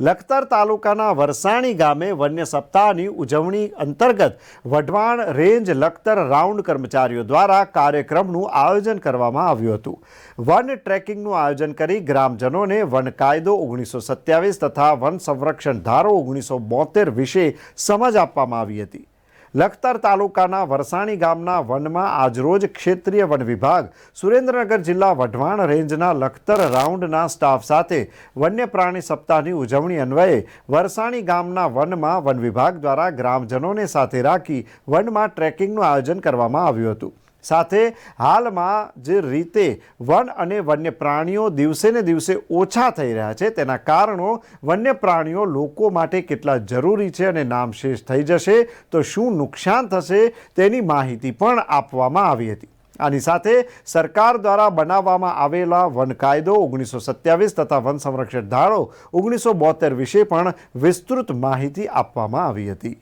લખતર તાલુકાના વરસાણી ગામે વન્ય સપ્તાહની ઉજવણી અંતર્ગત વઢવાણ રેન્જ લખતર રાઉન્ડ કર્મચારીઓ દ્વારા કાર્યક્રમનું આયોજન કરવામાં આવ્યું હતું. વન ટ્રેકિંગનું આયોજન કરી ગ્રામજનોને વન કાયદો ઓગણીસો સત્યાવીસ તથા વન સંરક્ષણ ધારો ઓગણીસો બોતેર વિશે સમજ આપવામાં આવી હતી. લખતર તાલુકાના વરસાણી ગામના વનમાં આજરોજ ક્ષેત્રીય વન વિભાગ, સુરેન્દ્રનગર જિલ્લા વઢવાણ રેન્જના લખતર રાઉન્ડના સ્ટાફ સાથે વન્ય પ્રાણી સપ્તાહની ઉજવણી અન્વયે વરસાણી ગામના વનમાં વન વિભાગ દ્વારા ગ્રામજનોને સાથે રાખી વનમાં ટ્રેકિંગનું આયોજન કરવામાં આવ્યું હતું. સાથે હાલમાં જે રીતે વન અને વન્ય પ્રાણીઓ દિવસે ને દિવસે ઓછા થઈ રહ્યા છે, તેના કારણો વન્ય પ્રાણીઓ લોકો માટે કેટલા જરૂરી છે અને નામશેષ થઈ જશે, તો શું નુકસાન થશે તેની માહિતી પણ આપવામાં આવી હતી. આની સાથે સરકાર દ્વારા બનાવવામાં આવેલા વન કાયદો ઓગણીસો સત્યાવીસ તથા વન સંરક્ષણ ધારો ઓગણીસો બોતેર વિશે પણ વિસ્તૃત માહિતી આપવામાં આવી હતી.